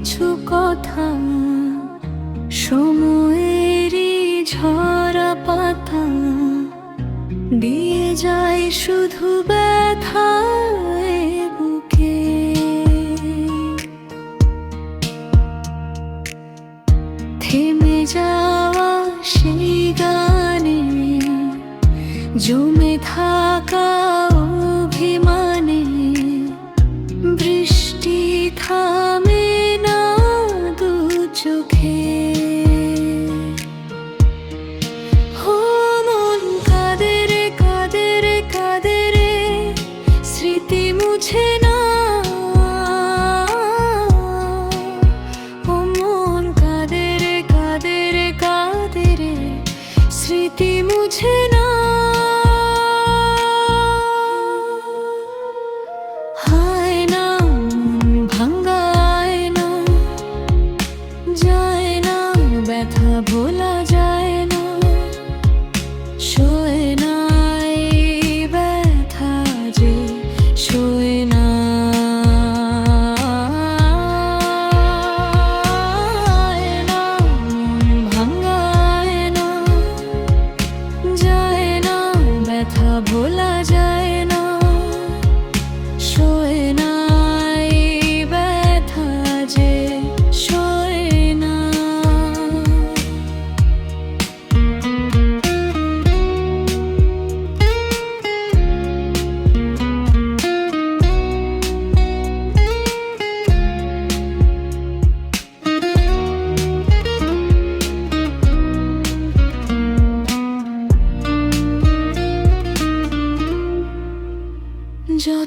কিছু কথা সময়েরই ঝরা পাতা। দিয়ে যায় শুধু ব্যথা বুকে। থেমে যাওয়া গানে, জমে থাকা বুঝে না। ও মন কাদের কাদের কাদের স্মৃতি মুঝে না।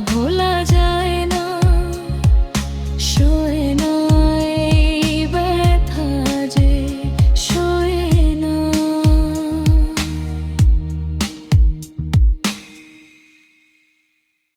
ভোলা